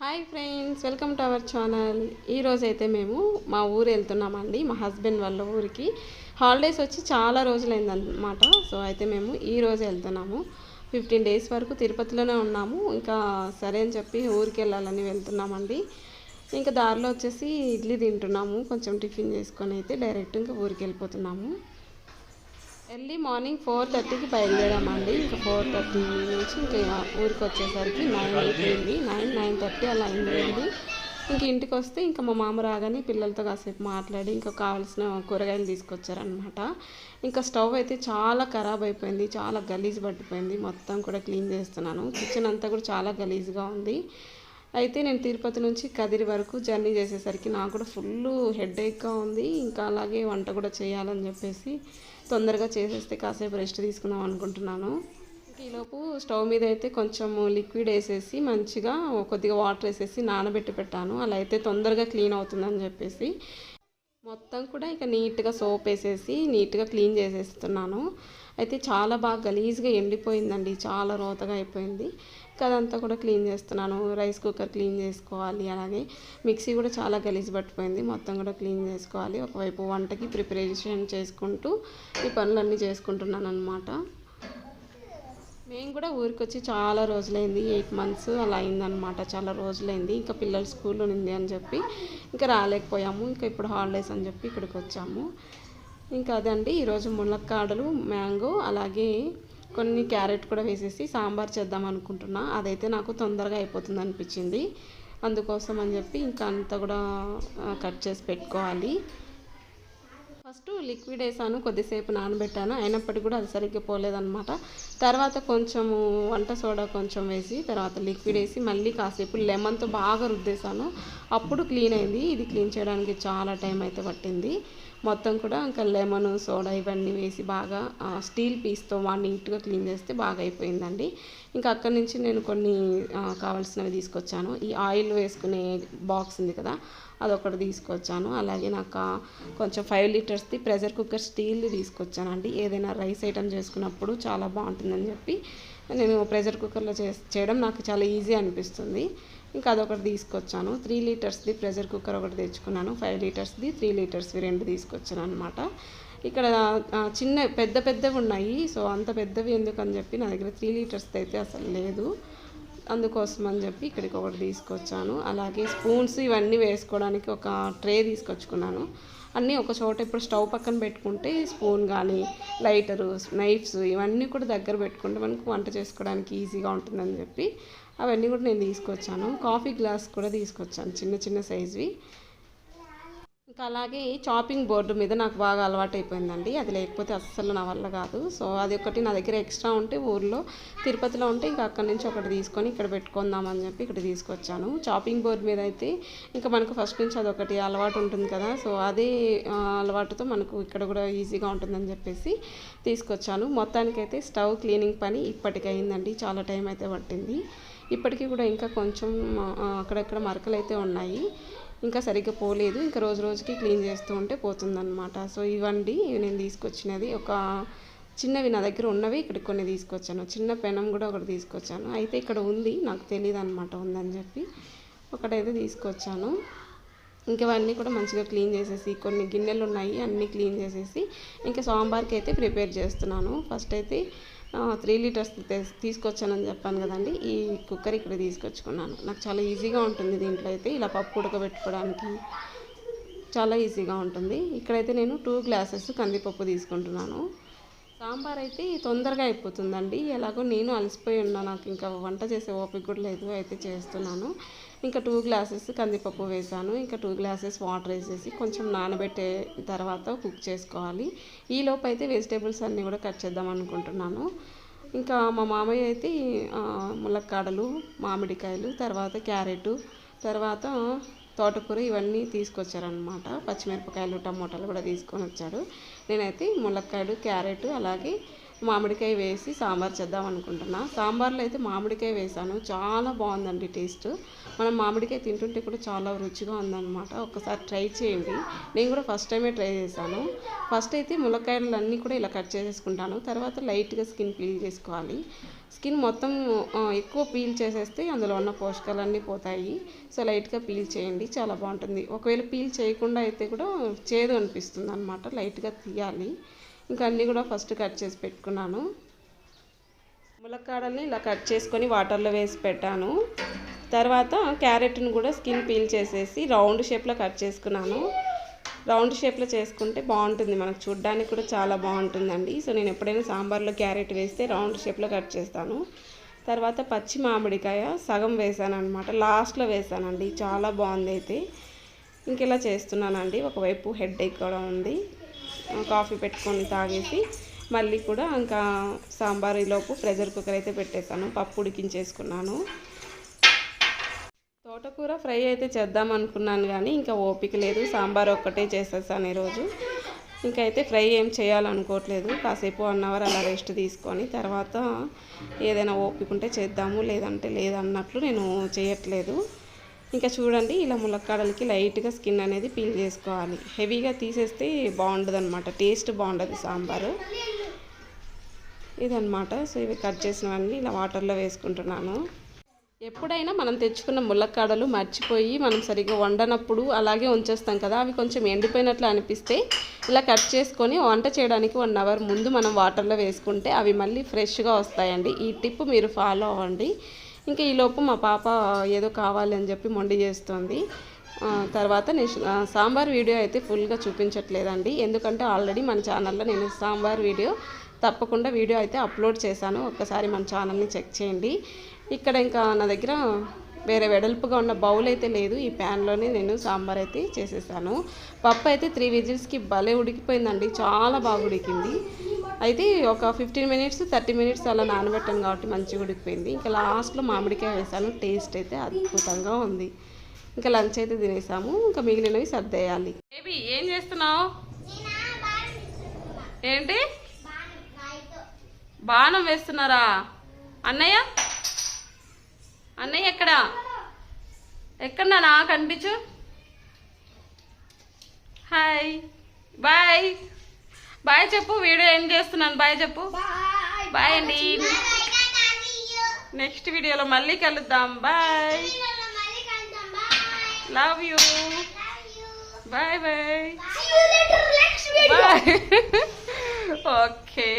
Hi friends welcome to our channel. ఈరోజైతే మేము మా ఊరు వెళ్తున్నామండి మా హస్బెండ్ వాళ్ళ ఊరికి. హాలిడేస్ వచ్చి చాలా రోజులైందనమాట సో అయితే మేము ఈ రోజు వెళ్తున్నాము. ఫిఫ్టీన్ డేస్ వరకు తిరుపతిలోనే ఉన్నాము. ఇంకా సరే అని చెప్పి ఊరికి వెళ్ళాలని వెళ్తున్నామండి. ఇంకా దారిలో వచ్చేసి ఇడ్లీ తింటున్నాము. కొంచెం టిఫిన్ చేసుకొని అయితే డైరెక్ట్ ఇంకా ఊరికి వెళ్ళిపోతున్నాము. ఎర్లీ మార్నింగ్ ఫోర్ థర్టీకి బయలుదేరామండి. ఇంకా ఫోర్ థర్టీ నుంచి ఇంకా ఊరికి వచ్చేసరికి నైన్ అయిపోయింది. నైన్ నైన్ థర్టీ అలా అయింది ఇంక ఇంటికి వస్తే ఇంకా మా మామ రాగానే పిల్లలతో కాసేపు మాట్లాడి ఇంకా కావాల్సిన కూరగాయలు తీసుకొచ్చారనమాట ఇంకా స్టవ్ అయితే చాలా ఖరాబ్ అయిపోయింది. చాలా గలీజ్ పట్టిపోయింది. మొత్తం కూడా క్లీన్ చేస్తున్నాను. కిచెన్ అంతా కూడా చాలా గలీజ్గా ఉంది. అయితే నేను తిరుపతి నుంచి కదిరి వరకు జర్నీ చేసేసరికి నాకు కూడా ఫుల్ హెడ్ఏక్గా ఉంది. ఇంకా అలాగే వంట కూడా చేయాలని చెప్పేసి తొందరగా చేసేస్తే కాసేపు రెస్ట్ తీసుకుందాం అనుకుంటున్నాను. ఈలోపు స్టవ్ మీద అయితే కొంచెం లిక్విడ్ వేసేసి మంచిగా కొద్దిగా వాటర్ వేసేసి నానబెట్టి పెట్టాను. అలా అయితే తొందరగా క్లీన్ అవుతుందని చెప్పేసి మొత్తం కూడా ఇక నీట్గా సోప్ వేసేసి నీట్గా క్లీన్ చేసేస్తున్నాను. అయితే చాలా బాగా గలీజ్గా ఎండిపోయిందండి. చాలా రోతగా అయిపోయింది. అదంతా కూడా క్లీన్ చేస్తున్నాను. రైస్ కుక్కర్ క్లీన్ చేసుకోవాలి. అలాగే మిక్సీ కూడా చాలా గలీజ్ పట్టిపోయింది. మొత్తం కూడా క్లీన్ చేసుకోవాలి. ఒకవైపు వంటకి ప్రిపరేషన్ చేసుకుంటూ ఈ పనులన్నీ చేసుకుంటున్నాను అనమాట మేము కూడా ఊరికి వచ్చి చాలా రోజులైంది ఎయిట్ మంత్స్ అలా అయిందనమాట చాలా రోజులైంది. ఇంకా పిల్లలు స్కూల్ ఉంది అని చెప్పి ఇంకా రాలేకపోయాము. ఇంకా ఇప్పుడు హాలిడేస్ అని చెప్పి ఇక్కడికి వచ్చాము ఇంకా అదండి ఈరోజు ములక్కాడలు మ్యాంగో అలాగే కొన్ని క్యారెట్ కూడా వేసేసి సాంబార్ చేద్దాం అనుకుంటున్నా. అదైతే నాకు తొందరగా అయిపోతుంది అనిపించింది. అందుకోసం అని చెప్పి ఇంకా అంతా కూడా కట్ చేసి పెట్టుకోవాలి. ఫస్ట్ లిక్విడ్ వేసాను కొద్దిసేపు నానబెట్టాను. అయినప్పటికీ కూడా అది సరిగ్గా పోలేదన్నమాట. తర్వాత కొంచెము వంట సోడా కొంచెం వేసి తర్వాత లిక్విడ్ వేసి మళ్ళీ కాసేపు లెమన్తో బాగా రుద్దేశాను. అప్పుడు క్లీన్ అయింది. ఇది క్లీన్ చేయడానికి చాలా టైం అయితే పట్టింది. మొత్తం కూడా ఇంకా లెమన్ సోడా ఇవన్నీ వేసి బాగా స్టీల్ పీస్తో వాడిని నీట్గా క్లీన్ చేస్తే బాగా అయిపోయిందండి. ఇంకా అక్కడి నుంచి నేను కొన్ని కావాల్సినవి తీసుకొచ్చాను. ఈ ఆయిల్ వేసుకునే బాక్స్ ఉంది కదా అదొకటి తీసుకొచ్చాను. అలాగే నాకు కొంచెం ఫైవ్ లీటర్స్ది ప్రెషర్ కుక్కర్ స్టీల్ తీసుకొచ్చానండి. ఏదైనా రైస్ ఐటమ్ చేసుకున్నప్పుడు చాలా బాగుంటుందని చెప్పి నేను ప్రెషర్ కుక్కర్లో చే చేయడం నాకు చాలా ఈజీ అనిపిస్తుంది. ఇంకా అదొకటి తీసుకొచ్చాను. త్రీ లీటర్స్ది ప్రెషర్ కుక్కర్ ఒకటి తెచ్చుకున్నాను. ఫైవ్ లీటర్స్ది త్రీ లీటర్స్వి రెండు తీసుకొచ్చాను అనమాట ఇక్కడ చిన్న పెద్ద పెద్దవి ఉన్నాయి. సో అంత పెద్దవి ఎందుకని చెప్పి నా దగ్గర త్రీ లీటర్స్ అయితే అసలు లేదు. అందుకోసం అని చెప్పి ఇక్కడికి ఒకటి తీసుకొచ్చాను. అలాగే స్పూన్స్ ఇవన్నీ వేసుకోవడానికి ఒక ట్రే తీసుకొచ్చుకున్నాను. అన్నీ ఒక చోట ఇప్పుడు స్టవ్ పక్కన పెట్టుకుంటే స్పూన్ కానీ లైటరు నైఫ్స్ ఇవన్నీ కూడా దగ్గర పెట్టుకుంటే మనకు వంట చేసుకోవడానికి ఈజీగా ఉంటుందని చెప్పి అవన్నీ కూడా నేను తీసుకొచ్చాను. కాఫీ గ్లాస్ కూడా తీసుకొచ్చాను చిన్న చిన్న సైజ్వి. ఇంకా అలాగే చాపింగ్ బోర్డు మీద నాకు బాగా అలవాటు అయిపోయిందండి అది లేకపోతే అస్సలు నా వల్ల కాదు. సో అది ఒకటి నా దగ్గర ఎక్స్ట్రా ఉంటే ఊర్లో తిరుపతిలో ఉంటే ఇంకా అక్కడి నుంచి ఒకటి తీసుకొని ఇక్కడ పెట్టుకుందామని చెప్పి ఇక్కడ తీసుకొచ్చాను. చాపింగ్ బోర్డు మీద అయితే ఇంకా మనకు ఫస్ట్ నుంచి అది ఒకటి అలవాటు ఉంటుంది కదా. సో అదే అలవాటుతో మనకు ఇక్కడ కూడా ఈజీగా ఉంటుందని చెప్పేసి తీసుకొచ్చాను. మొత్తానికైతే స్టవ్ క్లీనింగ్ పని ఇప్పటికైందండి చాలా టైం అయితే పట్టింది. ఇప్పటికీ కూడా ఇంకా కొంచెం అక్కడక్కడ మరకలు అయితే ఉన్నాయి. ఇంకా సరిగ్గా పోలేదు. ఇంకా రోజు రోజుకి క్లీన్ చేస్తూ ఉంటే పోతుందన్నమాట. సో ఇవండి. నేను తీసుకొచ్చినది. ఒక చిన్నవి నా దగ్గర ఉన్నవి ఇక్కడ కొన్ని తీసుకొచ్చాను. చిన్న పెనం కూడా ఒకటి తీసుకొచ్చాను. అయితే ఇక్కడ ఉంది. నాకు తెలియదు అనమాట ఉందని చెప్పి. ఒకటైతే తీసుకొచ్చాను. ఇంకవన్నీ కూడా మంచిగా క్లీన్ చేసేసి కొన్ని గిన్నెలు ఉన్నాయి అన్నీ క్లీన్ చేసేసి ఇంకా సాంబార్కి అయితే ప్రిపేర్ చేస్తున్నాను. ఫస్ట్ అయితే త్రీ లీటర్స్ తీసుకొచ్చానని చెప్పాను కదండి. ఈ కుక్కర్ ఇక్కడ తీసుకొచ్చుకున్నాను. నాకు చాలా ఈజీగా ఉంటుంది దీంట్లో అయితే ఇలా పప్పు ఉడకబెట్టుకోవడానికి చాలా ఈజీగా ఉంటుంది. ఇక్కడైతే నేను టూ గ్లాసెస్ కందిపప్పు తీసుకుంటున్నాను. సాంబార్ అయితే తొందరగా అయిపోతుందండి. ఎలాగో నేను అలసిపోయి ఉన్నా నాకు ఇంకా వంట చేసే ఓపిక కూడా లేదు అయితే చేస్తున్నాను. ఇంకా టూ గ్లాసెస్ కందిపప్పు వేసాను. ఇంకా టూ గ్లాసెస్ వాటర్ వేసేసి కొంచెం నానబెట్టే తర్వాత కుక్ చేసుకోవాలి. ఈ అయితే వెజిటేబుల్స్ అన్నీ కూడా కట్ చేద్దాం అనుకుంటున్నాను. ఇంకా మా మామయ్య అయితే ములక్కాడలు మామిడికాయలు తర్వాత క్యారెట్ తర్వాత తోటకూర ఇవన్నీ తీసుకొచ్చారనమాట పచ్చిమిరపకాయలు టమోటాలు కూడా తీసుకొని వచ్చాడు నేనైతే ములక్కాయలు క్యారెట్ అలాగే మామిడికాయ వేసి సాంబార్ చేద్దాం అనుకుంటున్నా. సాంబార్లో అయితే మామిడికాయ వేసాను. చాలా బాగుందండి టేస్ట్. మనం మామిడికాయ తింటుంటే కూడా చాలా రుచిగా ఉందన్నమాట. ఒకసారి ట్రై చేయండి. నేను కూడా ఫస్ట్ టైమే ట్రై చేశాను. ఫస్ట్ అయితే ములక్కాయలు అన్నీ కూడా ఇలా కట్ చేసేసుకుంటాను. తర్వాత లైట్గా స్కిన్ పీల్ చేసుకోవాలి. స్కిన్ మొత్తం ఎక్కువ పీల్ చేసేస్తే అందులో ఉన్న పోషకాలన్నీ పోతాయి. సో లైట్గా పీల్ చేయండి. చాలా బాగుంటుంది. ఒకవేళ పీల్ చేయకుండా అయితే కూడా చేదు అనిపిస్తుంది అనమాట లైట్గా తీయాలి. ఇంకా అన్నీ కూడా ఫస్ట్ కట్ చేసి పెట్టుకున్నాను. ములక్కాడల్ని ఇలా కట్ చేసుకొని వాటర్లో వేసి పెట్టాను. తర్వాత క్యారెట్ని కూడా స్కిన్ పీల్ చేసేసి రౌండ్ షేప్లో కట్ చేసుకున్నాను. రౌండ్ షేప్లో చేసుకుంటే బాగుంటుంది మనకు చూడ్డానికి కూడా చాలా బాగుంటుందండి. సో నేను ఎప్పుడైనా సాంబార్లో క్యారెట్ వేస్తే రౌండ్ షేప్లో కట్ చేస్తాను. తర్వాత పచ్చి మామిడికాయ సగం వేసాను అనమాట లాస్ట్లో వేసానండి. చాలా బాగుంది అయితే. ఇంకెలా చేస్తున్నానండి? ఒకవైపు హెడ్ ఎక్ కూడా ఉంది. కాఫీ పెట్టుకొని తాగేసి మళ్ళీ కూడా ఇంకా సాంబార్ ఈలోపు ప్రెషర్ కుక్కర్ అయితే పెట్టేశాను పప్పు ఉడికించేసుకున్నాను. తోటకూర ఫ్రై అయితే చేద్దాం అనుకున్నాను కానీ ఇంకా ఓపిక లేదు సాంబార్ ఒక్కటే చేసేసాను ఈరోజు. ఇంకా అయితే ఫ్రై ఏం చేయాలనుకోవట్లేదు కాసేపు వన్ అవర్ అలా రెస్ట్ తీసుకొని తర్వాత ఏదైనా ఓపిక ఉంటే చేద్దాము లేదంటే లేదన్నట్లు నేను చేయట్లేదు. ఇంకా చూడండి ఇలా ములక్కాడలకి లైట్గా స్కిన్ అనేది పీల్ చేసుకోవాలి. హెవీగా తీసేస్తే బాగుండదు అనమాట టేస్ట్ బాగుండదు సాంబారు. ఇదన్నమాట. సో ఇవి కట్ చేసినవన్నీ ఇలా వాటర్లో వేసుకుంటున్నాను. ఎప్పుడైనా మనం తెచ్చుకున్న ములక్కాడలు మర్చిపోయి మనం సరిగ్గా వండనప్పుడు అలాగే ఉంచేస్తాం కదా అవి కొంచెం ఎండిపోయినట్లు అనిపిస్తే ఇలా కట్ చేసుకొని వంట చేయడానికి వన్ అవర్ ముందు మనం వాటర్లో వేసుకుంటే అవి మళ్ళీ ఫ్రెష్గా వస్తాయండి. ఈ టిప్ మీరు ఫాలో అవ్వండి. ఇంకా ఈలోపు మా పాప ఏదో కావాలి అని చెప్పి మొండి చేస్తుంది. తర్వాత నేను సాంబార్ వీడియో అయితే ఫుల్గా చూపించట్లేదండి. ఎందుకంటే ఆల్రెడీ మన ఛానల్లో నేను సాంబార్ వీడియో తప్పకుండా వీడియో అయితే అప్లోడ్ చేశాను. ఒక్కసారి మన ఛానల్ని చెక్ చేయండి. ఇక్కడ ఇంకా నా దగ్గర వేరే వెడల్పుగా ఉన్న బౌల్ అయితే లేదు. ఈ ప్యాన్లోనే నేను సాంబార్ అయితే చేసేసాను. పప్పు అయితే త్రీ విజిల్స్కి భలే ఉడికిపోయిందండి. చాలా బాగా ఉడికింది. అయితే ఒక ఫిఫ్టీన్ మినిట్స్ థర్టీ మినిట్స్ అలా నానబెట్టాను కాబట్టి మంచిగా ఉడికిపోయింది. ఇంకా లాస్ట్లో మామిడికాయ వేసాను. టేస్ట్ అయితే అద్భుతంగా ఉంది. ఇంకా లంచ్ అయితే తినేసాము. ఇంకా మిగిలినవి సర్దేయాలి. బేబీ ఏం చేస్తున్నావు? ఏంటి? బాణం వేస్తున్నారా? అన్నయ్య? అన్నయ్య ఎక్కడ? ఎక్కడ నా కనిపించు హాయ్ బాయ్ బాయ్ చెప్పు వీడియో ఏం చేస్తున్నాను? బాయ్ చెప్పు. బాయ్. అండి. నెక్స్ట్ వీడియోలో మళ్ళీ కలుద్దాం. Bye. Love you bye bye bye okay